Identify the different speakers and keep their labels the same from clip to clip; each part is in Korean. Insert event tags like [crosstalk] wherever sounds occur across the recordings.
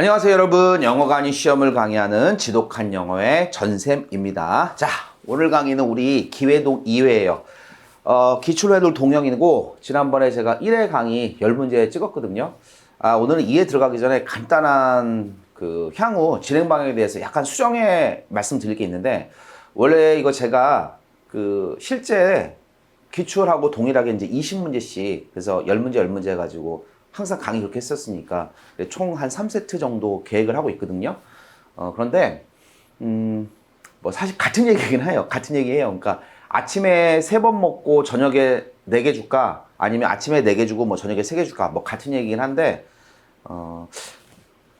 Speaker 1: 안녕하세요 여러분. 아닌 시험을 강의하는 지독한 영어의 전샘입니다. 자 오늘 강의는 우리 기회동 2회예요. 어, 기출회돌 동영이고 지난번에 제가 1회 강의 10문제 찍었거든요. 아, 오늘은 2회 들어가기 전에 간단한 그 향후 진행 방향에 대해서 약간 수정해 말씀드릴 게 있는데 원래 이거 제가 그 실제 기출하고 동일하게 이제 20문제씩 그래서 10문제 10문제 해가지고 항상 강의 그렇게 했었으니까 총 한 3세트 정도 계획을 하고 있거든요. 어, 그런데 음, 뭐 사실 같은 얘기긴 해요. 같은 얘기예요. 그러니까 아침에 세 번 먹고 저녁에 네 개 줄까? 아니면 아침에 네 개 주고 뭐 저녁에 세 개 줄까? 뭐 같은 얘기긴 한데 어,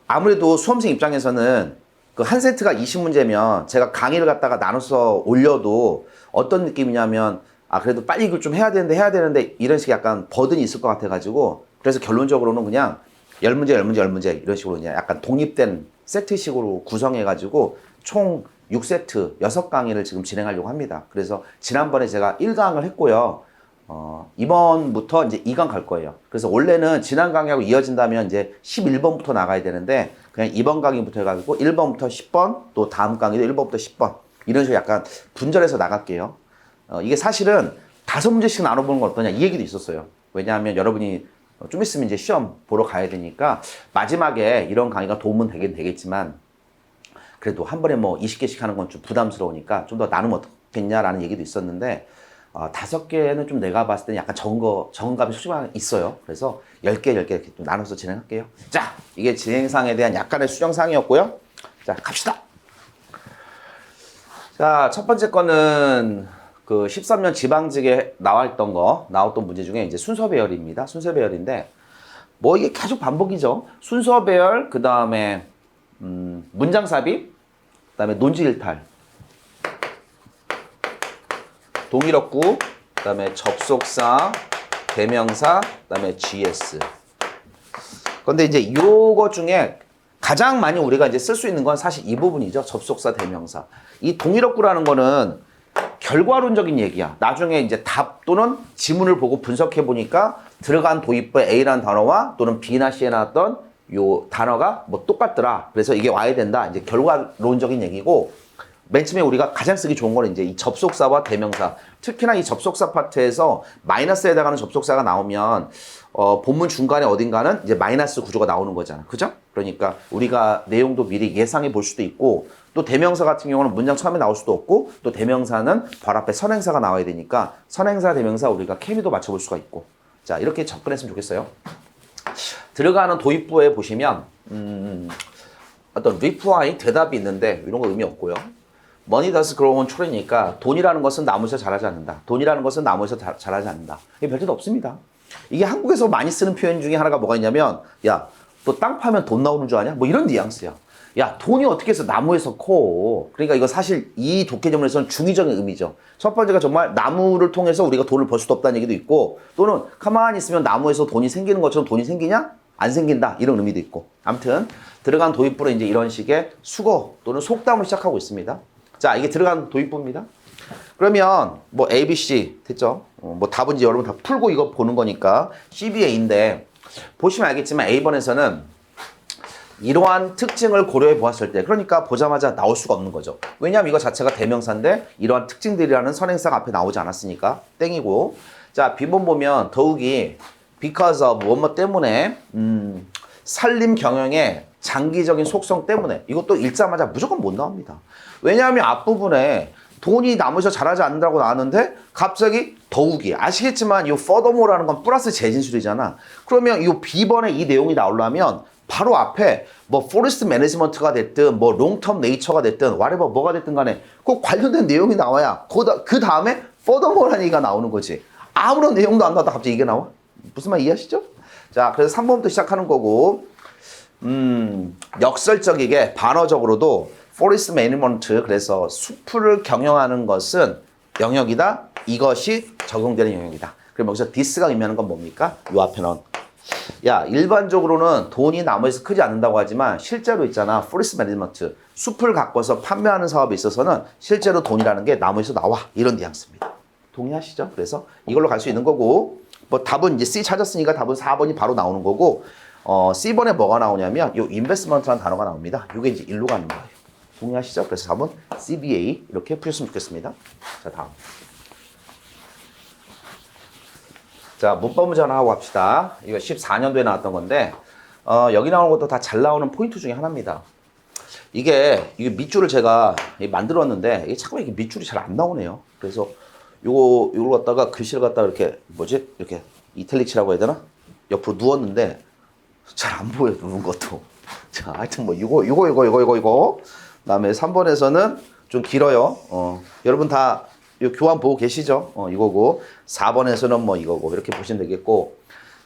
Speaker 1: 아무래도 수험생 입장에서는 그 한 세트가 20문제면 제가 강의를 갖다가 나눠서 올려도 어떤 느낌이냐면 아 그래도 빨리 이걸 좀 해야 되는데 해야 되는데 이런 식의 약간 버든이 있을 것 같아가지고 그래서 결론적으로는 그냥 10문제 10문제 10문제 이런 식으로 그냥 약간 독립된 세트식으로 구성해가지고 총 6세트 6강의를 지금 진행하려고 합니다. 그래서 지난번에 제가 1강을 했고요. 어, 이번부터 이제 2강 갈 거예요. 그래서 원래는 지난 강의하고 이어진다면 이제 11번부터 나가야 되는데 그냥 이번 강의부터 해가지고 1번부터 10번 또 다음 강의도 1번부터 10번 이런 식으로 약간 분절해서 나갈게요. 어, 이게 사실은 다섯 문제씩 나눠보는 건 어떠냐 이 얘기도 있었어요. 왜냐하면 여러분이 좀 있으면 이제 시험 보러 가야 되니까 마지막에 이런 강의가 도움은 되긴 되겠지만 그래도 한 번에 뭐 20개씩 하는 건 좀 부담스러우니까 좀 더 나누면 어떻겠냐라는 얘기도 있었는데 어, 다섯 개는 좀 내가 봤을 때는 약간 적은 거, 적은 감이 솔직히 있어요. 그래서 10개, 10개 이렇게 좀 나눠서 진행할게요. 자, 이게 진행상에 대한 약간의 수정사항이었고요. 자, 갑시다. 자, 첫 번째 거는 그 13년 지방직에 나와 있던 거, 나왔던 문제 중에 이제 순서 배열입니다. 순서 배열인데, 뭐 이게 계속 반복이죠. 순서 배열, 그 다음에, 음, 문장 삽입, 그 다음에 논지 일탈, 동일어구, 그 다음에 접속사, 대명사, 그 다음에 GS. 근데 이제 요거 중에 가장 많이 우리가 이제 쓸 수 있는 건 사실 이 부분이죠. 접속사, 대명사. 이 동일어구라는 거는 결과론적인 얘기야. 나중에 이제 답 또는 지문을 보고 분석해 보니까 들어간 도입부에 A라는 단어와 또는 B나 C에 나왔던 요 단어가 뭐 똑같더라. 그래서 이게 와야 된다. 이제 결과론적인 얘기고 맨 처음에 우리가 가장 쓰기 좋은 거는 이제 이 접속사와 대명사. 특히나 이 접속사 파트에서 마이너스에 해당하는 접속사가 나오면 어, 본문 중간에 어딘가는 이제 마이너스 구조가 나오는 거잖아. 그죠? 그러니까 우리가 내용도 미리 예상해 볼 수도 있고 또 대명사 같은 경우는 문장 처음에 나올 수도 없고 또 대명사는 바로 앞에 선행사가 나와야 되니까 선행사 대명사 우리가 케미도 맞춰볼 수가 있고 자 이렇게 접근했으면 좋겠어요. 들어가는 도입부에 보시면 음, 어떤 리플라이 대답이 있는데 이런 거 의미 없고요. 머니 다스 그로운 초리니까 돈이라는 것은 나무에서 자라지 않는다. 돈이라는 것은 나무에서 자, 자라지 않는다. 이게 별뜻 없습니다. 이게 한국에서 많이 쓰는 표현 중에 하나가 뭐가 있냐면 야, 너 땅 파면 돈 나오는 줄 아냐? 뭐 이런 뉘앙스야. 야, 돈이 어떻게 해서 나무에서 커? 그러니까 이거 사실 이 독해전문에서는 중의적인 의미죠. 첫 번째가 정말 나무를 통해서 우리가 돈을 벌 수도 없다는 얘기도 있고 또는 가만히 있으면 나무에서 돈이 생기는 것처럼 돈이 생기냐? 안 생긴다. 이런 의미도 있고. 아무튼 들어간 도입부로 이제 이런 식의 수거 또는 속담을 시작하고 있습니다. 자, 이게 들어간 도입부입니다. 그러면 뭐 A, B, C 됐죠? 어, 뭐 답은 이제 여러분 다 풀고 이거 보는 거니까 C, B, A인데 보시면 알겠지만 A번에서는 이러한 특징을 고려해 보았을 때 그러니까 보자마자 나올 수가 없는 거죠. 왜냐하면 이거 자체가 대명사인데 이러한 특징들이라는 선행사가 앞에 나오지 않았으니까 땡이고 자 B번 보면 더욱이 because of 뭐뭐 때문에 음, 산림 경영의 장기적인 속성 때문에 이것도 읽자마자 무조건 못 나옵니다. 왜냐하면 앞부분에 돈이 남으셔 자라지 않는다고 나왔는데 갑자기 더욱이 아시겠지만 이 furthermore라는 건 플러스 재진술이잖아. 그러면 이 B번에 이 내용이 나오려면 바로 앞에 뭐 포레스트 매니지먼트가 됐든 뭐 롱텀 네이처가 됐든 와레버 뭐가 됐든 간에 그 관련된 내용이 나와야 그, 그 다음에 furthermore라는 얘기가 나오는 거지. 아무런 내용도 안 나와도 갑자기 이게 나와? 무슨 말 이해하시죠? 자, 그래서 3번부터 시작하는 거고 음, 역설적이게 반어적으로도 포리스트 매니먼트 그래서 숲을 경영하는 것은 영역이다. 이것이 적용되는 영역이다. 그럼 여기서 디스가 의미하는 건 뭡니까? 요 앞에 넣은 야 일반적으로는 돈이 나무에서 크지 않는다고 하지만 실제로 있잖아 포리스트 매니먼트 숲을 가꿔서 판매하는 사업에 있어서는 실제로 돈이라는 게 나무에서 나와 이런 뉘앙스입니다. 동의하시죠? 그래서 이걸로 갈 수 있는 거고 뭐 답은 이제 C 찾았으니까 답은 4번이 바로 나오는 거고 어, C번에 뭐가 나오냐면 요 인베스먼트라는 단어가 나옵니다. 요게 이제 일로 가는 거예요. 동의하시죠? 그래서 4번 CBA 이렇게 푸셨으면 좋겠습니다. 자, 다음. 자, 문법 문제 하나 하고 갑시다. 이거 14년도에 나왔던 건데, 어, 여기 나오는 것도 다 잘 나오는 포인트 중에 하나입니다. 이게, 이게 밑줄을 제가 만들었는데, 이게 자꾸 이게 밑줄이 잘 안 나오네요. 그래서 요거, 요걸 갖다가 글씨를 갖다가 이렇게, 뭐지? 이렇게 이탈릭치라고 해야 되나? 옆으로 누웠는데, 잘 안 보여, 누운 것도. [laughs] 자, 하여튼 뭐, 이거, 이거, 이거, 이거, 이거, 이거. 그 다음에 3번에서는 좀 길어요. 어, 여러분 다이 교환 보고 계시죠? 어, 이거고. 4번에서는 뭐 이거고. 이렇게 보시면 되겠고.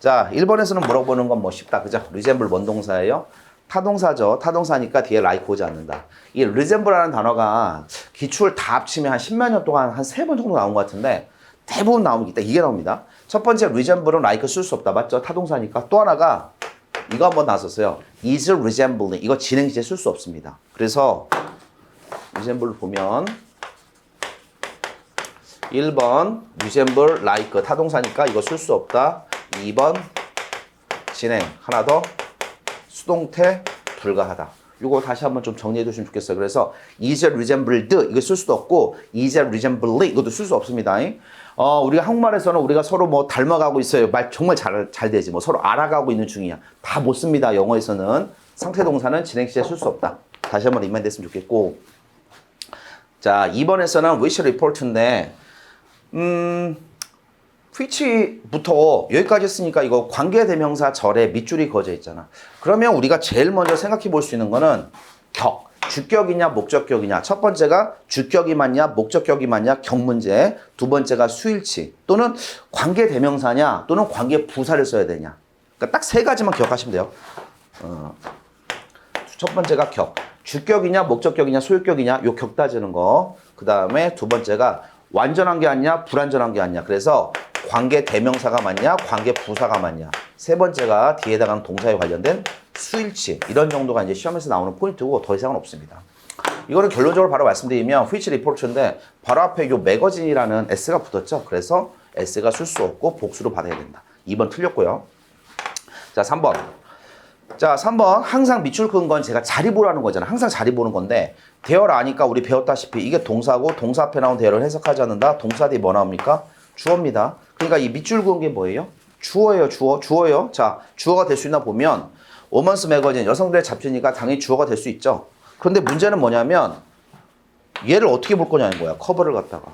Speaker 1: 자, 1번에서는 물어보는 건 뭐 쉽다. 그죠? 리젠블 뭔 동사예요? 타동사죠. 타동사니까 뒤에 like 오지 않는다. 이 리젠블이라는 단어가 기출 다 합치면 한 10만 년 동안 한 세 번 정도 나온 것 같은데 대부분 나옵니다. 이게 나옵니다. 첫 번째 리젠블은 like 쓸수 없다. 맞죠? 타동사니까. 또 하나가 이거 한번 나왔었어요. is resembling. 이거 진행시제 쓸수 없습니다. 그래서 resemble 보면 1번 resemble like 타동사니까 이거 쓸 수 없다. 2번 진행 하나 더 수동태 불가하다. 이거 다시 한번 좀 정리해 두시면 좋겠어요. 그래서 is resembled 이거 쓸 수도 없고 is resembling 이것도 쓸 수 없습니다. 어, 우리가 한국말에서는 우리가 서로 뭐 닮아가고 있어요. 말 정말 잘, 잘 되지. 뭐 서로 알아가고 있는 중이야. 다 못 씁니다. 영어에서는 상태 동사는 진행시에 쓸 수 없다. 다시 한번 리마인드 했으면 좋겠고. 자, 2번에서는 wish report인데 음, which부터 여기까지 했으니까 이거 관계대명사 절에 밑줄이 그어져 있잖아. 그러면 우리가 제일 먼저 생각해 볼 수 있는 거는 격. 주격이냐 목적격이냐. 첫 번째가 주격이 맞냐 목적격이 맞냐 격 문제. 두 번째가 수일치 또는 관계 대명사냐 또는 관계 부사를 써야 되냐. 그러니까 딱 세 가지만 기억하시면 돼요. 어, 첫 번째가 격. 주격이냐 목적격이냐 소유격이냐 요 격 따지는 거. 그 다음에 두 번째가 완전한 게 아니냐 불완전한 게 아니냐. 그래서 관계 대명사가 맞냐 관계 부사가 맞냐. 세 번째가 뒤에 다가는 동사에 관련된 수일치 이런 정도가 이제 시험에서 나오는 포인트고 더 이상은 없습니다. 이거는 결론적으로 바로 말씀드리면 휘치 리포트인데 바로 앞에 요 매거진이라는 S가 붙었죠. 그래서 S가 쓸 수 없고 복수로 받아야 된다. 2번 틀렸고요. 자, 3번. 자, 3번. 항상 밑줄 그은 건 제가 자리 보라는 거잖아. 항상 자리 보는 건데, 대열 아니까 우리 배웠다시피 이게 동사고, 동사 앞에 나온 대열을 해석하지 않는다. 동사 뒤에 뭐 나옵니까? 주어입니다. 그러니까 이 밑줄 그은 게 뭐예요? 주어예요, 주어. 주어요. 자, 주어가 될 수 있나 보면, 오먼스 매거진, 여성들의 잡지니까 당연히 주어가 될 수 있죠. 그런데 문제는 뭐냐면, 얘를 어떻게 볼 거냐는 거야. 커버를 갖다가.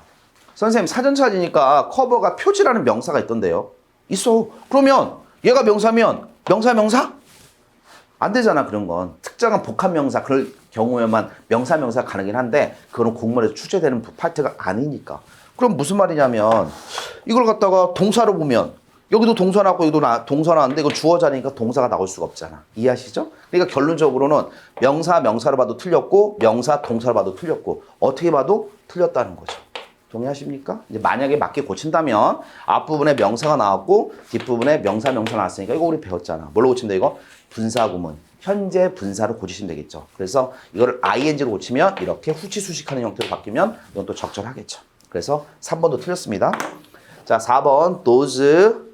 Speaker 1: 선생님, 사전 찾으니까 커버가 표지라는 명사가 있던데요. 있어. 그러면 얘가 명사면 명사 명사? 안 되잖아 그런 건. 특정한 복합 명사 그럴 경우에만 명사 명사 가능긴 한데 그거는 공문에서 출제되는 파트가 아니니까. 그럼 무슨 말이냐면 이걸 갖다가 동사로 보면 여기도 동사 나왔고 여기도 나, 동사 나왔는데 이거 주어자니까 동사가 나올 수가 없잖아. 이해하시죠? 그러니까 결론적으로는 명사 명사로 봐도 틀렸고 명사 동사로 봐도 틀렸고 어떻게 봐도 틀렸다는 거죠 동의하십니까? 이제 만약에 맞게 고친다면 앞부분에 명사가 나왔고 뒷부분에 명사 명사 나왔으니까 이거 우리 배웠잖아. 뭘로 고친다 이거? 분사 구문. 현재 분사로 고치시면 되겠죠. 그래서 이거를 ing로 고치면 이렇게 후치수식하는 형태로 바뀌면 이건 또 적절하겠죠. 그래서 3번도 틀렸습니다. 자, 4번 those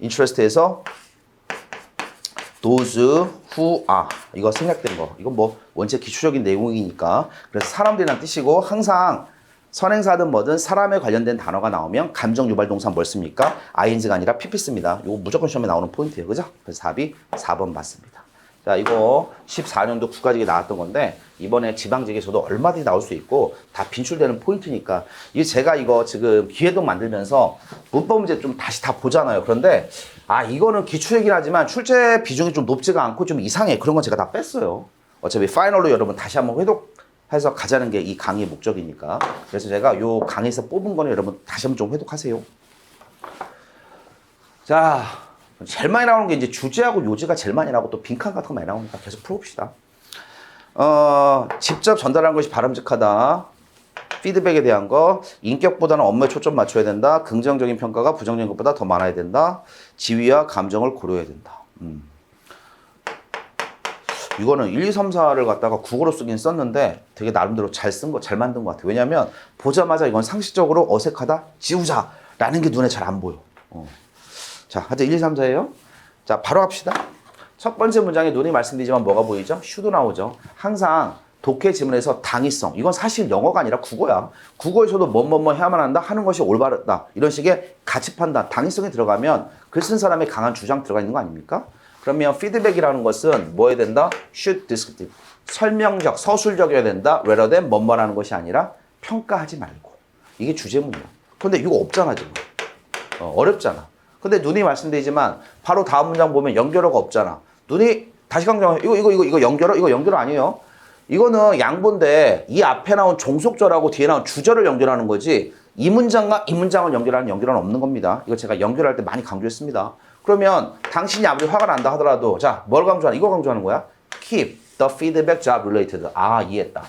Speaker 1: interest에서 those who are 이거 생략된 거. 이건 뭐 원체 기초적인 내용이니까 그래서 사람들이란 뜻이고 항상 선행사든 뭐든 사람에 관련된 단어가 나오면 감정 유발 동사 뭘 씁니까? ing가 아니라 pp 씁니다. 이거 무조건 시험에 나오는 포인트예요. 그죠? 그래서 답이 4번 맞습니다. 자, 이거 14년도 국가직에 나왔던 건데 이번에 지방직에서도 얼마든지 나올 수 있고 다 빈출되는 포인트니까 이 제가 이거 지금 기회도 만들면서 문법 문제 좀 다시 다 보잖아요. 그런데 아 이거는 기출이긴 하지만 출제 비중이 좀 높지가 않고 좀 이상해. 그런 건 제가 다 뺐어요. 어차피 파이널로 여러분 다시 한번 회독 해서 가자는 게 이 강의의 목적이니까. 그래서 제가 요 강의에서 뽑은 거는 여러분 다시 한번 좀 회독하세요. 자, 제일 많이 나오는 게 이제 주제하고 요지가 제일 많이 나오고 또 빈칸 같은 거 많이 나오니까 계속 풀어봅시다. 어, 직접 전달하는 것이 바람직하다. 피드백에 대한 거, 인격보다는 업무에 초점 맞춰야 된다. 긍정적인 평가가 부정적인 것보다 더 많아야 된다. 지위와 감정을 고려해야 된다. 음. 이거는 1, 2, 3, 4를 갖다가 국어로 쓰긴 썼는데 되게 나름대로 잘 쓴 거, 잘 만든 것 같아요. 왜냐면 보자마자 이건 상식적으로 어색하다, 지우자 라는 게 눈에 잘 안 보여. 어. 자, 하여튼 1, 2, 3, 4예요. 자, 바로 합시다. 첫 번째 문장에 눈이 말씀드리지만 뭐가 보이죠? 슈도 나오죠. 항상 독해 지문에서 당위성. 이건 사실 영어가 아니라 국어야. 국어에서도 뭐뭐뭐 해야만 한다 하는 것이 올바르다. 이런 식의 가치 판단, 당위성이 들어가면 글 쓴 사람의 강한 주장 들어가 있는 거 아닙니까? 그러면 피드백이라는 것은 뭐 해야 된다? should descriptive. 설명적, 서술적이어야 된다. rather than 뭐뭐라는 것이 아니라 평가하지 말고. 이게 주제문이야. 근데 이거 없잖아, 지금. 어, 어렵잖아. 근데 눈이 말씀드리지만 바로 다음 문장 보면 연결어가 없잖아. 눈이 다시 강조해. 이거 이거 이거 이거 연결어 이거 연결어 아니에요. 이거는 양보인데 이 앞에 나온 종속절하고 뒤에 나온 주절을 연결하는 거지 이 문장과 이 문장을 연결하는 연결은 없는 겁니다. 이거 제가 연결할 때 많이 강조했습니다. 그러면 당신이 아무리 화가 난다 하더라도 자 뭘 강조하는 이거 강조하는 거야? Keep the feedback job related. 아 이해했다.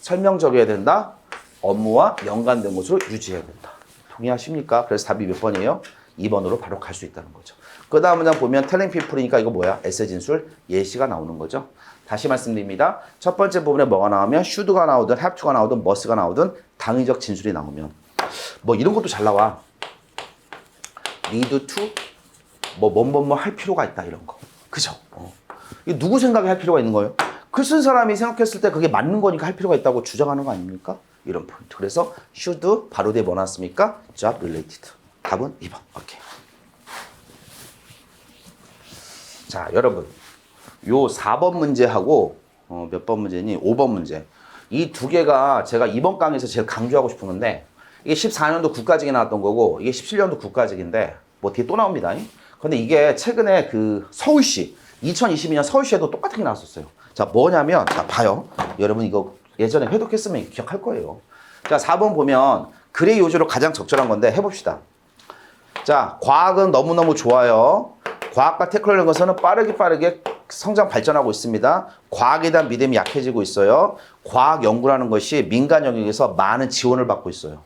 Speaker 1: 설명적이어야 된다. 업무와 연관된 것으로 유지해야 된다. 동의하십니까? 그래서 답이 몇 번이에요? 2번으로 바로 갈 수 있다는 거죠. 그 다음 문장 보면 텔링 피플이니까 이거 뭐야? 에세 진술 예시가 나오는 거죠. 다시 말씀드립니다. 첫 번째 부분에 뭐가 나오면 should가 나오든 to가 나오든 must가 나오든 당위적 진술이 나오면 뭐 이런 것도 잘 나와. need to 뭐 뭐뭐뭐 할 필요가 있다 이런 거. 그죠? 어. 이게 누구 생각에 할 필요가 있는 거예요? 글 쓴 사람이 생각했을 때 그게 맞는 거니까 할 필요가 있다고 주장하는 거 아닙니까? 이런 포인트. 그래서 should 바로 뒤에 뭐 나왔습니까? job related. 답은 2번. 오케이. 자, 여러분. 요 4번 문제하고 어, 몇 번 문제니? 5번 문제. 이 두 개가 제가 이번 강의에서 제일 강조하고 싶은 건데 이게 14년도 국가직에 나왔던 거고 이게 17년도 국가직인데 뭐 뒤에 또 나옵니다. 근데 이게 최근에 그 서울시 2022년 서울시에도 똑같은 게 나왔었어요. 자, 뭐냐면 자, 봐요. 여러분 이거 예전에 회독했으면 기억할 거예요. 자, 4번 보면 글의 요지로 가장 적절한 건데 해 봅시다. 자, 과학은 너무너무 좋아요. 과학과 테크놀로지에서는 빠르게 빠르게 성장 발전하고 있습니다. 과학에 대한 믿음이 약해지고 있어요. 과학 연구라는 것이 민간 영역에서 많은 지원을 받고 있어요.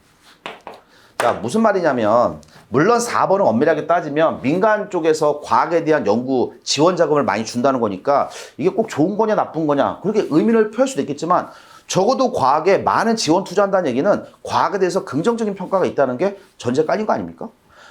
Speaker 1: 자, 무슨 말이냐면, 물론 4번은 엄밀하게 따지면 민간 쪽에서 과학에 대한 연구 지원 자금을 많이 준다는 거니까 이게 꼭 좋은 거냐 나쁜 거냐 그렇게 의미를 표할 수도 있겠지만 적어도 과학에 많은 지원 투자한다는 얘기는 과학에 대해서 긍정적인 평가가 있다는 게 전제 깔린 거 아닙니까?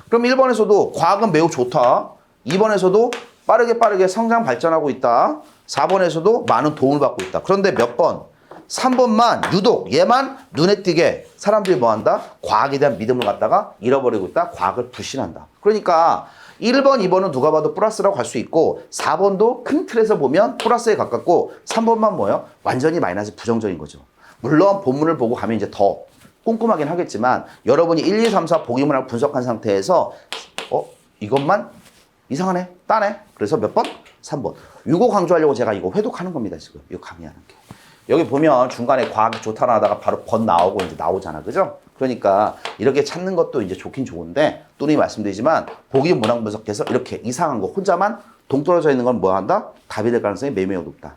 Speaker 1: 그럼 1번에서도 과학은 매우 좋다. 2번에서도 빠르게 빠르게 성장 발전하고 있다. 4번에서도 많은 도움을 받고 있다. 그런데 몇 번? 3번만 유독 얘만 눈에 띄게 사람들이 뭐 한다? 과학에 대한 믿음을 갖다가 잃어버리고 있다. 과학을 불신한다. 그러니까 1번, 2번은 누가 봐도 플러스라고 할 수 있고 4번도 큰 틀에서 보면 플러스에 가깝고 3번만 뭐예요? 완전히 마이너스 부정적인 거죠. 물론 본문을 보고 가면 이제 더 꼼꼼하긴 하겠지만 여러분이 1, 2, 3, 4 보기문을 분석한 상태에서 어? 이것만 이상하네? 따네? 그래서 몇 번? 3번. 이거 강조하려고 제가 이거 회독하는 겁니다, 지금. 이거 강의하는 게. 여기 보면 중간에 과학이 좋다나 하다가 바로 번 나오고 이제 나오잖아. 그죠? 그러니까 이렇게 찾는 것도 이제 좋긴 좋은데 또니 말씀드리지만 보기 문항 분석해서 이렇게 이상한 거 혼자만 동떨어져 있는 건 뭐 한다? 답이 될 가능성이 매우 높다.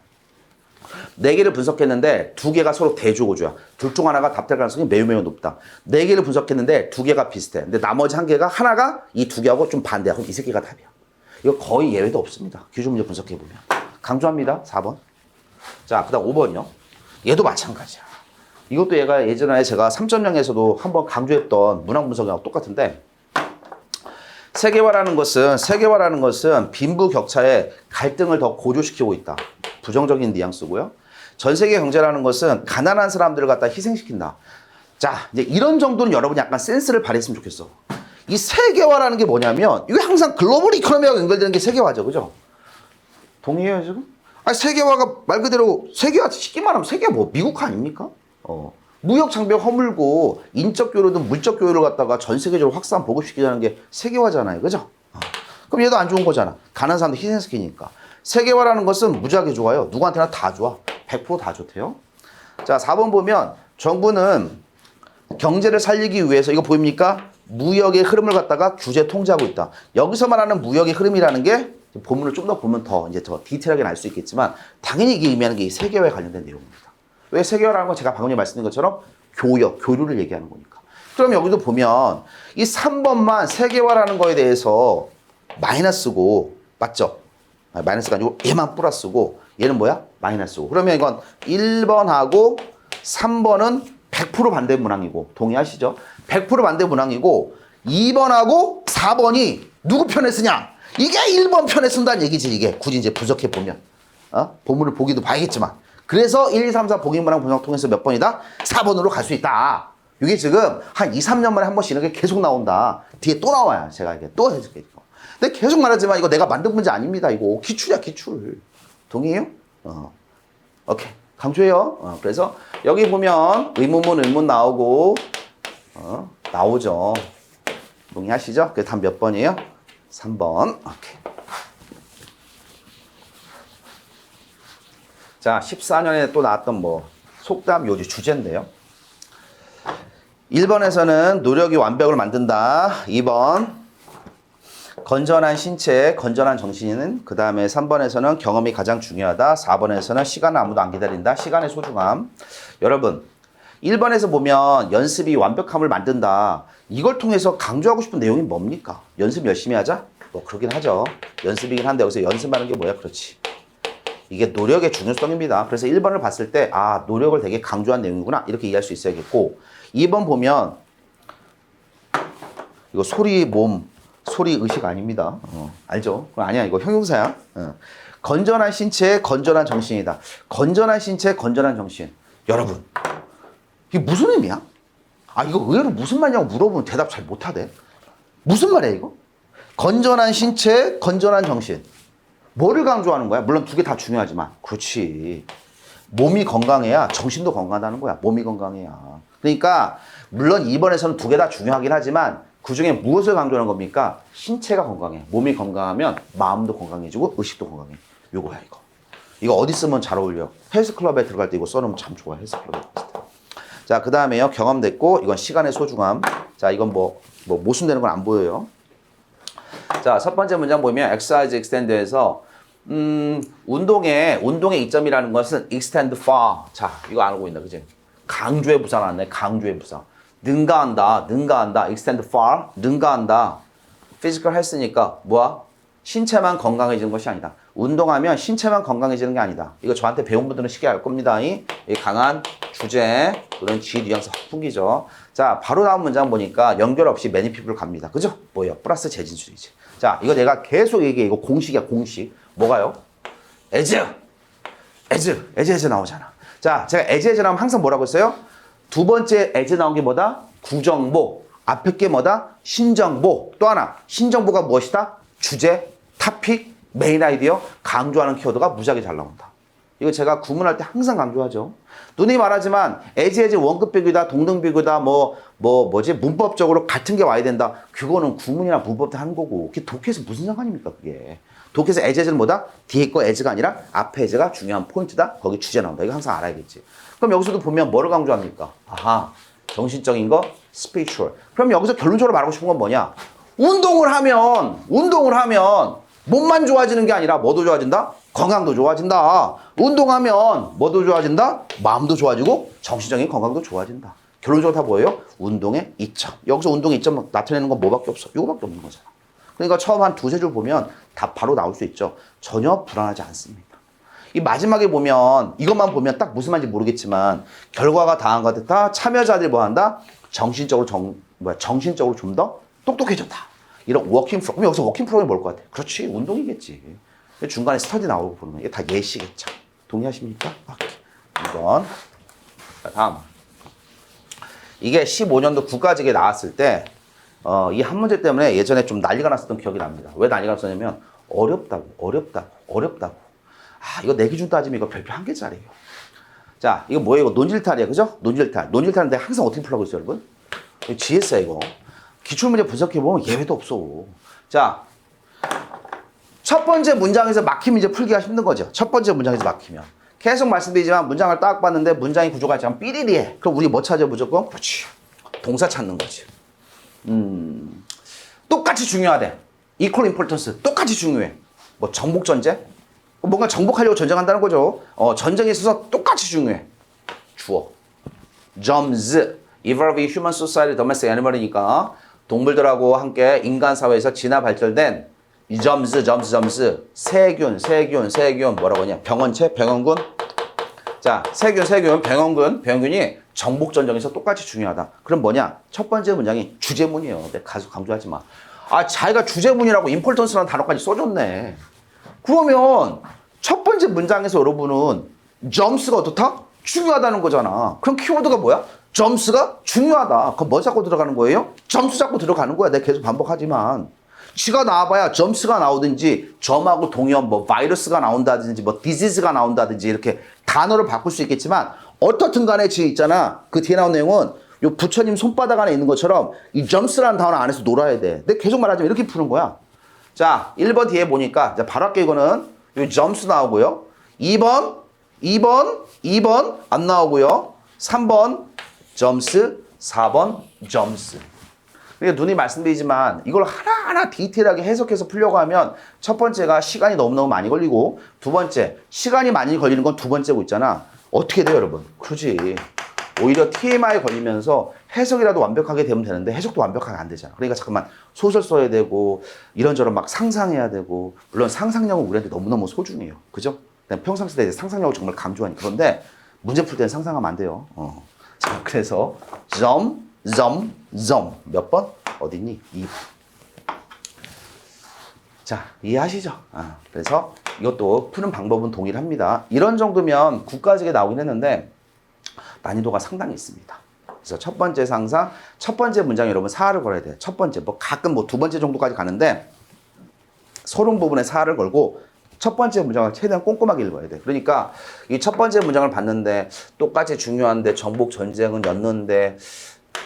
Speaker 1: 네 개를 분석했는데 두 개가 서로 대조고주야. 둘 중 하나가 답될 가능성이 매우 매우 높다. 네 개를 분석했는데 두 개가 비슷해. 근데 나머지 한 개가 하나가 이 두 개하고 좀 반대야. 그럼 이 새끼가 답이야. 이거 거의 예외도 없습니다. 기준 문제 분석해 보면. 강조합니다. 4번. 자, 그다음 5번이요. 얘도 마찬가지야. 이것도 얘가 예전에 제가 3.0에서도 한번 강조했던 문항 분석이랑 똑같은데 세계화라는 것은 세계화라는 것은 빈부 격차의 갈등을 더 고조시키고 있다. 부정적인 뉘앙스고요. 전 세계 경제라는 것은 가난한 사람들을 갖다 희생시킨다. 자, 이제 이런 정도는 여러분이 약간 센스를 발휘했으면 좋겠어. 이 세계화라는 게 뭐냐면 이게 항상 글로벌 이코노미와 연결되는 게 세계화죠. 그죠? 동의해요, 지금? 아니, 세계화가 말 그대로 세계화 쉽게 말하면 세계화 뭐 미국 아닙니까? 어. 무역 장벽 허물고 인적 교류든 물적 교류를 갖다가 전 세계적으로 확산 보급시키자는 게 세계화잖아요. 그죠? 어. 그럼 얘도 안 좋은 거잖아. 가난한 사람들 희생시키니까. 세계화라는 것은 무지하게 좋아요. 누구한테나 다 좋아. 100%다 좋대요. 자, 4번 보면 정부는 경제를 살리기 위해서 이거 보입니까? 무역의 흐름을 갖다가 규제 통제하고 있다. 여기서 말하는 무역의 흐름이라는 게 본문을 좀 더 보면 더 이제 더 디테일하게 알 수 있겠지만 당연히 이게 의미하는 게 이 세계화에 관련된 내용입니다. 왜 세계화라는 건 제가 방금 전에 말씀드린 것처럼 교역, 교류를 얘기하는 거니까. 그럼 여기도 보면 이 3번만 세계화라는 거에 대해서 마이너스고 맞죠? 아니, 마이너스가 아니고 얘만 플러스고 얘는 뭐야? 마이너스고. 그러면 이건 1번하고 3번은 100% 반대 문항이고 동의하시죠? 100% 반대 문항이고 2번하고 4번이 누구 편에 쓰냐? 이게 1번 편에 쓴다는 얘기지, 이게. 굳이 이제 분석해 보면. 어? 본문을 보기도 봐야겠지만. 그래서 1, 2, 3, 4 보기문항 분석 통해서 몇 번이다? 4번으로 갈 수 있다. 이게 지금 한 2, 3년 만에 한 번씩 이렇게 계속 나온다. 뒤에 또 나와요. 제가 이게 또 해줄게요. 근데 계속 말하지만 이거 내가 만든 문제 아닙니다. 이거 기출이야, 기출. 동의해요? 어. 오케이. 강조해요. 어, 그래서 여기 보면 의문문, 의문 나오고, 어, 나오죠. 동의하시죠? 그 다음 몇 번이에요? 3번. 오케이. 자, 14년에 또 나왔던 뭐, 속담 요지 주제인데요. 1번에서는 노력이 완벽을 만든다. 2번, 건전한 신체, 건전한 정신은 그 다음에 3번에서는 경험이 가장 중요하다. 4번에서는 시간을 아무도 안 기다린다. 시간의 소중함. 여러분, 1번에서 보면 연습이 완벽함을 만든다. 이걸 통해서 강조하고 싶은 내용이 뭡니까? 연습 열심히 하자? 뭐 그러긴 하죠. 연습이긴 한데 여기서 연습하는 게 뭐야? 그렇지. 이게 노력의 중요성입니다. 그래서 1번을 봤을 때, 아, 노력을 되게 강조한 내용이구나. 이렇게 이해할 수 있어야겠고, 2번 보면, 이거 소리, 몸, 소리, 의식 아닙니다. 어, 알죠? 아니야. 이거 형용사야. 어. 건전한 신체, 건전한 정신이다. 건전한 신체, 건전한 정신. 여러분, 이게 무슨 의미야? 아, 이거 의외로 무슨 말이냐고 물어보면 대답 잘 못하대. 무슨 말이야, 이거? 건전한 신체, 건전한 정신. 뭐를 강조하는 거야? 물론 두 개 다 중요하지만. 그렇지. 몸이 건강해야 정신도 건강하다는 거야. 몸이 건강해야. 그러니까, 물론 2번에서는 두 개 다 중요하긴 하지만, 그 중에 무엇을 강조하는 겁니까? 신체가 건강해. 몸이 건강하면 마음도 건강해지고 의식도 건강해. 요거야, 이거. 이거 어디 쓰면 잘 어울려? 헬스클럽에 들어갈 때 이거 써놓으면 참 좋아. 헬스클럽에. 자, 그 다음에요. 경험 됐고, 이건 시간의 소중함. 자, 이건 뭐, 뭐, 모순되는 건 안 보여요. 자, 첫 번째 문장 보면 exercise extend에서 음, 운동의 운동의 이점이라는 것은 extend far. 자, 이거 알고 있나, 그지? 강조의 부사 나왔네. 강조의 부사. 능가한다, 능가한다, extend far, 능가한다. physical health니까 뭐야? 신체만 건강해지는 것이 아니다. 운동하면 신체만 건강해지는 게 아니다. 이거 저한테 배운 분들은 쉽게 알 겁니다. 이, 이 강한 주제, 그런 지 뉘앙스 확 풍기죠. 자, 바로 나온 문장 보니까 연결 없이 people 갑니다. 그죠? 뭐예요? 플러스 재진술이지. 자, 이거 내가 계속 얘기해. 이거 공식이야, 공식. 뭐가요? as. as. as, as 나오잖아. 자, 제가 as, as 나오면 항상 뭐라고 했어요? 두 번째 as 나온 게 뭐다? 구정보. 앞에 게 뭐다? 신정보. 또 하나. 신정보가 무엇이다? 주제, 타픽, 메인 아이디어, 강조하는 키워드가 무지하게 잘 나온다. 이거 제가 구문할 때 항상 강조하죠. 눈이 말하지만 에지에지 원급 비교다, 동등 비교다, 뭐, 뭐, 뭐지, 문법적으로 같은 게 와야 된다. 그거는 구문이나 문법 때 하는 거고. 그게 독해에서 무슨 상관입니까, 그게. 독해에서 에지에지는 뭐다? 뒤에 거 에지가 아니라 앞에 에지가 중요한 포인트다. 거기 주제 나온다. 이거 항상 알아야겠지. 그럼 여기서도 보면 뭐를 강조합니까? 아하, 정신적인 거, spiritual. 그럼 여기서 결론적으로 말하고 싶은 건 뭐냐? 운동을 하면, 운동을 하면, 몸만 좋아지는 게 아니라 뭐도 좋아진다? 건강도 좋아진다. 운동하면 뭐도 좋아진다? 마음도 좋아지고 정신적인 건강도 좋아진다. 결론적으로 다 뭐예요? 운동의 이점. 여기서 운동의 이점 나타내는 건 뭐밖에 없어? 이거밖에 없는 거잖아. 그러니까 처음 한 두세 줄 보면 다 바로 나올 수 있죠. 전혀 불안하지 않습니다. 이 마지막에 보면 이것만 보면 딱 무슨 말인지 모르겠지만 결과가 다한 것 같아. 다 참여자들이 뭐 한다? 정신적으로 정 뭐야 정신적으로 좀 더 똑똑해졌다. 이런 워킹 프로 그럼 여기서 워킹 프로그램이 뭘 것 같아? 그렇지 운동이겠지. 중간에 스터디 나오고 보는 거 이게 다 예시겠죠. 동의하십니까? 이번 자, 다음 이게 15년도 국가직에 나왔을 때 어, 이 한 문제 때문에 예전에 좀 난리가 났었던 기억이 납니다. 왜 난리가 났었냐면 어렵다고 어렵다고 어렵다고 아 이거 내 기준 따지면 이거 별표 한 개짜리예요. 자 이거 뭐예요? 이거 논질탈이야 그죠? 논질탈 논질탈은 내가 항상 어떻게 풀라고 했어요 여러분? GS야 이거 기출문제 분석해보면 예외도 없어 자 첫 번째 문장에서 막히면 이제 풀기가 힘든 거죠. 첫 번째 문장에서 막히면. 계속 말씀드리지만 문장을 딱 봤는데 문장의 구조가 참 삐리리해. 그럼 우리 뭐 찾아 무조건? 그렇지. 동사 찾는 거지. 음. 똑같이 중요하대. equal importance. 똑같이 중요해. 뭐 정복 전쟁? 뭔가 정복하려고 전쟁한다는 거죠. 어, 전쟁에 있어서 똑같이 중요해. 주어. jobs. evolve human society domestic animal이니까 동물들하고 함께 인간 사회에서 진화 발전된 이 점스 점스 점스 세균 세균 세균 뭐라고 하냐 병원체 병원군 자 세균 세균 병원군 병원군이 정복 전쟁에서 똑같이 중요하다 그럼 뭐냐 첫 번째 문장이 주제문이에요 내가 가서 강조하지 마 아, 자기가 주제문이라고 임폴턴스라는 단어까지 써줬네. 그러면 첫 번째 문장에서 여러분은 점스가 어떻다? 중요하다는 거잖아. 그럼 키워드가 뭐야? 점스가 중요하다. 그럼 뭐 잡고 들어가는 거예요? 점수 잡고 들어가는 거야. 내가 계속 반복하지만. 지가 나와봐야 점스가 나오든지 점하고 동의어 뭐 바이러스가 나온다든지 뭐 디지즈가 나온다든지 이렇게 단어를 바꿀 수 있겠지만 어떻든 간에 지금 있잖아. 그 뒤에 나온 내용은 요 부처님 손바닥 안에 있는 것처럼 이 점스라는 단어 안에서 놀아야 돼. 근데 계속 말하자면 이렇게 푸는 거야. 자, 1번 뒤에 보니까 이제 바로 할게 이거는 요 점스 나오고요. 2번, 2번, 2번 안 나오고요. 3번 점스, 4번 점스. 그러니까 눈이 말씀드리지만 이걸 하나하나 디테일하게 해석해서 풀려고 하면 첫 번째가 시간이 너무너무 많이 걸리고 두 번째 시간이 많이 걸리는 건 두 번째고 있잖아. 어떻게 돼요, 여러분? 그러지. 오히려 TMI 걸리면서 해석이라도 완벽하게 되면 되는데 해석도 완벽하게 안 되잖아. 그러니까 잠깐만 소설 써야 되고 이런저런 막 상상해야 되고 물론 상상력은 우리한테 너무너무 소중해요. 그죠? 평상시에 상상력을 정말 강조하니까 그런데 문제 풀 때는 상상하면 안 돼요. 어. 자, 그래서 점, 점, 점 몇 번? 어딨니? 2번. 자, 이해하시죠? 아, 그래서 이것도 푸는 방법은 동일합니다. 이런 정도면 국가직에 나오긴 했는데 난이도가 상당히 있습니다. 그래서 첫 번째 상상, 첫 번째 문장 여러분 사를 걸어야 돼요. 첫 번째, 뭐 가끔 뭐 두 번째 정도까지 가는데 서론 부분에 사를 걸고 첫 번째 문장을 최대한 꼼꼼하게 읽어야 돼. 그러니까 이 첫 번째 문장을 봤는데 똑같이 중요한데 정복 전쟁은 였는데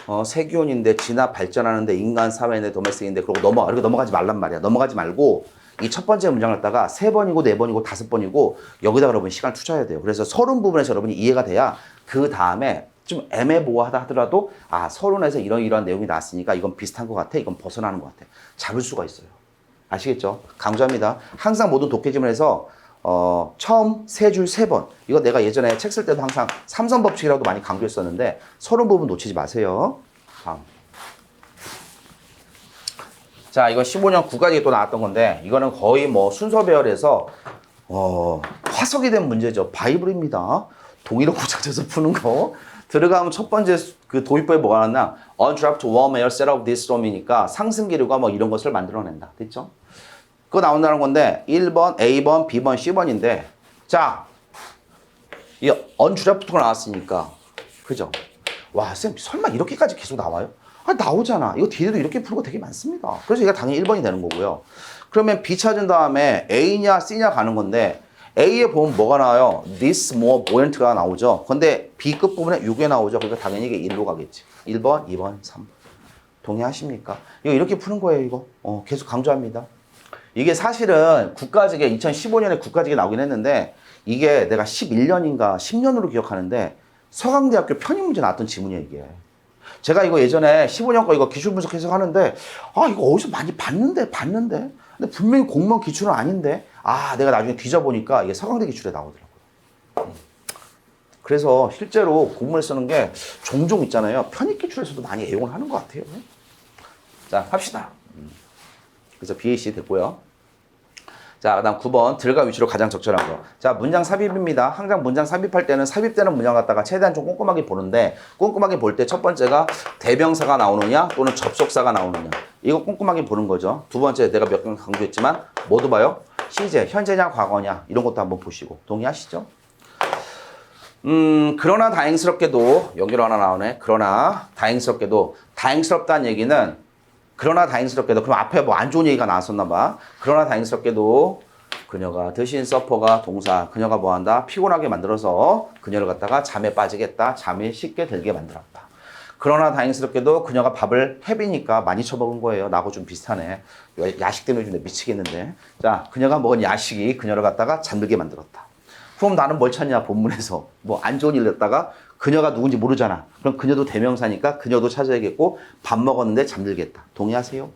Speaker 1: 어, 세기온인데 진화 발전하는데 인간 사회인데 도메스인데 그러고 넘어가 이렇게 넘어가지 말란 말이야. 넘어가지 말고 이 첫 번째 문장을 갖다가 세 번이고 네 번이고 다섯 번이고 여기다 여러분 시간 투자해야 돼요. 그래서 서론 부분에서 여러분이 이해가 돼야 그 다음에 좀 애매모호하다 하더라도 아 서론에서 이런 이런 내용이 나왔으니까 이건 비슷한 것 같아. 이건 벗어나는 것 같아. 잡을 수가 있어요. 아시겠죠? 강조합니다. 항상 모든 독해지문에서 어, 처음 세 줄 세 번. 이거 내가 예전에 책 쓸 때도 항상 삼선 법칙이라고 많이 강조했었는데 서론 부분 놓치지 마세요. 다음. 자, 이건 15년 9까지 또 나왔던 건데 이거는 거의 뭐 순서 배열에서 어, 화석이 된 문제죠. 바이블입니다. 동의로 고쳐져서 푸는 거. 들어가면 첫 번째 그 도입부에 뭐가 나왔나? Untrapped warm air set of this storm이니까 상승 기류가 뭐 이런 것을 만들어낸다. 됐죠? 그거 나온다는 건데 1번, A번, B번, C번인데 자, 이 untrapped가 나왔으니까 그죠? 와, 쌤 설마 이렇게까지 계속 나와요? 아, 나오잖아. 이거 뒤에도 이렇게 거 되게 많습니다. 그래서 얘가 당연히 1번이 되는 거고요. 그러면 B 찾은 다음에 A냐 C냐 가는 건데 A에 보면 뭐가 나와요? This more buoyant가 나오죠. 근데 B 끝부분에 6에 나오죠. 그러니까 당연히 이게 1로 가겠지. 1번, 2번, 3번. 동의하십니까? 이거 이렇게 푸는 거예요, 이거. 어, 계속 강조합니다. 이게 사실은 국가직에 2015년에 국가직에 나오긴 했는데 이게 내가 11년인가 10년으로 기억하는데 서강대학교 편입 문제 나왔던 지문이에요, 이게. 제가 이거 예전에 15년 거 이거 기출 분석 해석하는데 아 이거 어디서 많이 봤는데 봤는데 근데 분명히 공무원 기출은 아닌데 아 내가 나중에 뒤져보니까 이게 서강대 기출에 나오더라고요. 음. 그래서 실제로 공문을 쓰는 게 종종 있잖아요. 편입 기출에서도 많이 애용을 하는 것 같아요. 자 합시다. 음. 그래서 BAC 됐고요. 자, 그 다음 9번. 들과 위치로 가장 적절한 거. 자, 문장 삽입입니다. 항상 문장 삽입할 때는 삽입되는 문장 갖다가 최대한 좀 꼼꼼하게 보는데, 꼼꼼하게 볼 때 첫 번째가 대명사가 나오느냐, 또는 접속사가 나오느냐. 이거 꼼꼼하게 보는 거죠. 두 번째, 내가 몇 번 강조했지만, 모두 봐요. 시제, 현재냐, 과거냐. 이런 것도 한번 보시고. 동의하시죠? 음, 그러나 다행스럽게도, 여기로 하나 나오네. 그러나 다행스럽게도, 다행스럽다는 얘기는 그러나 다행스럽게도 그럼 앞에 뭐 안 좋은 얘기가 나왔었나 봐. 그러나 다행스럽게도 그녀가 드신 서퍼가 동사 그녀가 뭐한다 피곤하게 만들어서 그녀를 갖다가 잠에 빠지겠다 잠에 쉽게 들게 만들었다. 그러나 다행스럽게도 그녀가 밥을 헤비니까 많이 처먹은 거예요. 나하고 좀 비슷하네. 야식 때문에 좀 미치겠는데. 자, 그녀가 먹은 야식이 그녀를 갖다가 잠들게 만들었다. 그럼 나는 뭘 찾냐 본문에서 뭐 안 좋은 일 했다가 그녀가 누군지 모르잖아. 그럼 그녀도 대명사니까 그녀도 찾아야겠고 밥 먹었는데 잠들겠다. 동의하세요?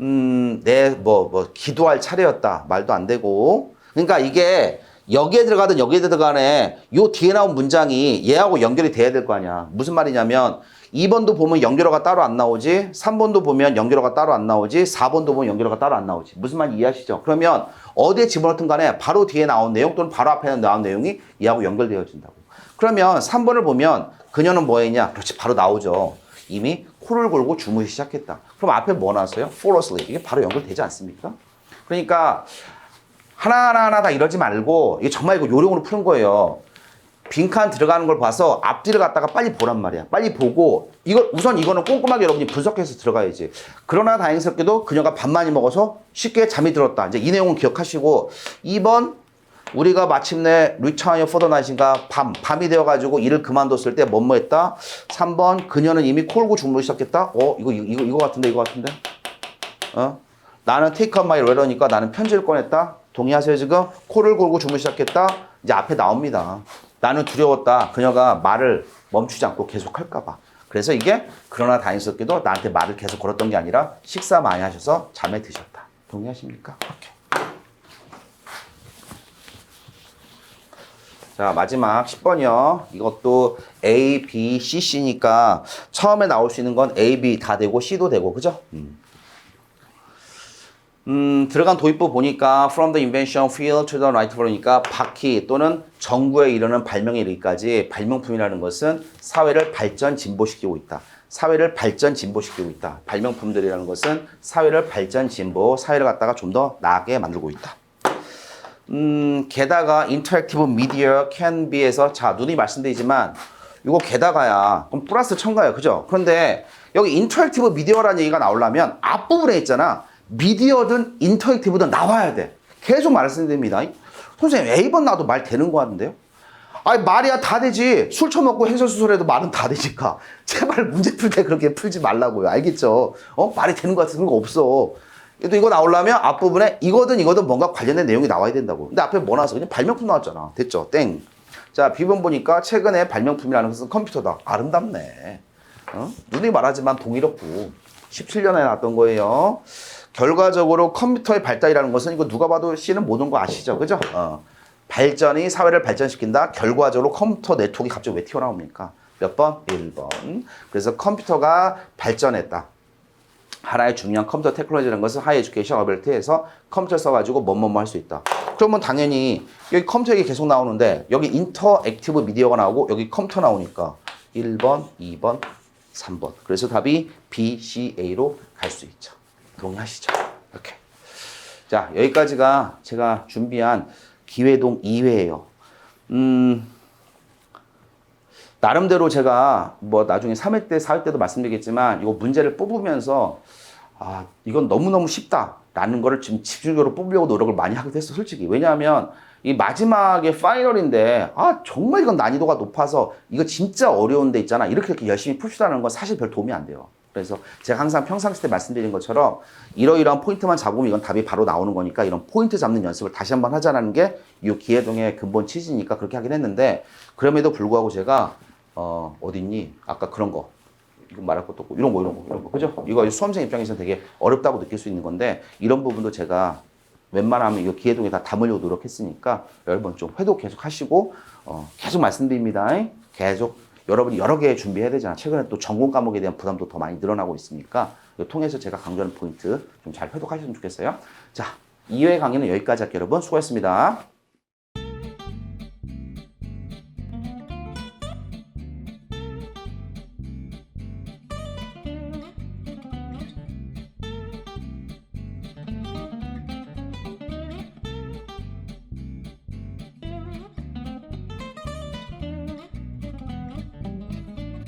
Speaker 1: 음, 내뭐뭐 기도할 차례였다. 말도 안 되고. 그러니까 이게 여기에 들어가든 여기에 들어가네 요 뒤에 나온 문장이 얘하고 연결이 돼야 될 거 아니야. 무슨 말이냐면 2번도 보면 연결어가 따로 안 나오지 3번도 보면 연결어가 따로 안 나오지 4번도 보면 연결어가 따로 안 나오지 무슨 말인지 이해하시죠? 그러면 어디에 집어넣든 간에 바로 뒤에 나온 내용 또는 바로 앞에 나온 내용이 얘하고 연결되어진다고 그러면 3번을 보면 그녀는 뭐 했냐? 그렇지 바로 나오죠 이미 코를 골고 주무기 시작했다 그럼 앞에 뭐 나왔어요? fall asleep. 이게 바로 연결되지 않습니까? 그러니까 하나 하나 다 이러지 말고 이게 정말 이거 요령으로 푸는 거예요. 빈칸 들어가는 걸 봐서 앞뒤를 갖다가 빨리 보란 말이야. 빨리 보고 이거 우선 이거는 꼼꼼하게 여러분이 분석해서 들어가야지. 그러나 다행스럽게도 그녀가 밥 많이 먹어서 쉽게 잠이 들었다. 이제 이 내용은 기억하시고 2번 우리가 마침내 리차이어 포더나이신가 밤 밤이 되어 가지고 일을 그만뒀을 때 뭐뭐 했다. 3번 그녀는 이미 콜고 주무르기 시작했다. 어 이거 이거 이거, 같은데 이거 같은데. 어? 나는 테이크 업 마이 레러니까 나는 편지를 꺼냈다. 동의하세요 지금? 코를 골고 주무르기 시작했다. 이제 앞에 나옵니다. 나는 두려웠다. 그녀가 말을 멈추지 않고 계속 할까봐. 그래서 이게 그러나 다행스럽게도 나한테 말을 계속 걸었던 게 아니라 식사 많이 하셔서 잠에 드셨다. 동의하십니까? 오케이. 자, 마지막 10번이요. 이것도 A, B, C, C니까 처음에 나올 수 있는 건 A, B 다 되고 C도 되고, 그죠? 음. 음, 들어간 도입부 보니까 from the invention field to the right 그러니까 바퀴 또는 정부에 이르는 발명에 이르기까지 발명품이라는 것은 사회를 발전 진보시키고 있다. 사회를 발전 진보시키고 있다. 발명품들이라는 것은 사회를 발전 진보, 사회를 갖다가 좀 더 나아게 만들고 있다. 음, 게다가 인터랙티브 미디어 be에서 자, 눈이 말씀드리지만 이거 게다가야 그럼 플러스 첨가예요. 그죠? 그런데 여기 인터랙티브 미디어라는 얘기가 나오려면 앞부분에 있잖아. 미디어든 인터랙티브든 나와야 돼. 계속 말씀드립니다. 선생님, A번 나도 말 되는 거 같은데요? 아니, 말이야 다 되지. 술 처먹고 해설수설해도 말은 다 되니까. 제발 문제 풀 때 그렇게 풀지 말라고요. 알겠죠? 어? 말이 되는 거 같은 거 없어. 또 이거 나오려면 앞부분에 이거든 이거든 뭔가 관련된 내용이 나와야 된다고. 근데 앞에 뭐 나왔어? 그냥 발명품 나왔잖아. 됐죠? 땡. 자, B번 보니까 최근에 발명품이라는 것은 컴퓨터다. 아름답네. 어? 눈이 말하지만 동의롭고 17년에 나왔던 거예요. 결과적으로 컴퓨터의 발달이라는 것은 이거 누가 봐도 C는 모든 거 아시죠? 그죠? 어. 발전이 사회를 발전시킨다. 결과적으로 컴퓨터 네트워크가 갑자기 왜 튀어나옵니까? 몇 번? 1번. 그래서 컴퓨터가 발전했다. 하나의 중요한 컴퓨터 테크놀로지라는 것은 하이 에듀케이션 어벨트에서 컴퓨터 써가지고 뭐뭐뭐 할 수 있다. 그러면 당연히 여기 컴퓨터 얘기 계속 나오는데 여기 인터액티브 미디어가 나오고 여기 컴퓨터 나오니까 1번, 2번, 3번. 그래서 답이 B, C, A로 갈 수 있죠. 동의하시죠? 이렇게. 자, 여기까지가 제가 준비한 기회동 2회예요. 음, 나름대로 제가 뭐 나중에 3회 때, 4회 때도 말씀드리겠지만 이거 문제를 뽑으면서 아, 이건 너무너무 쉽다라는 거를 지금 집중적으로 뽑으려고 노력을 많이 하기도 했어, 솔직히. 왜냐하면 이 마지막에 파이널인데 아, 정말 이건 난이도가 높아서 이거 진짜 어려운 데 있잖아. 이렇게 이렇게 열심히 푸시다는 건 사실 별 도움이 안 돼요. 그래서 제가 항상 평상시 때 말씀드린 것처럼 이러이러한 포인트만 잡으면 이건 답이 바로 나오는 거니까 이런 포인트 잡는 연습을 다시 한번 하자라는 게 이 기회동의 근본 취지니까 그렇게 하긴 했는데 그럼에도 불구하고 제가 어, 어딨니? 아까 그런 거. 이거 말할 것도 없고, 이런 거, 이런 거, 이런 거. 그죠? 이거 수험생 입장에서는 되게 어렵다고 느낄 수 있는 건데, 이런 부분도 제가 웬만하면 이거 기회동에 다 담으려고 노력했으니까, 여러분 좀 회도 계속 하시고, 어, 계속 말씀드립니다. 계속 여러분이 여러 개 준비해야 되잖아. 최근에 또 전공 과목에 대한 부담도 더 많이 늘어나고 있으니까, 이거 통해서 제가 강조하는 포인트 좀 잘 회독하셨으면 좋겠어요. 자, 2회 강의는 여기까지 할게요, 여러분. 수고했습니다.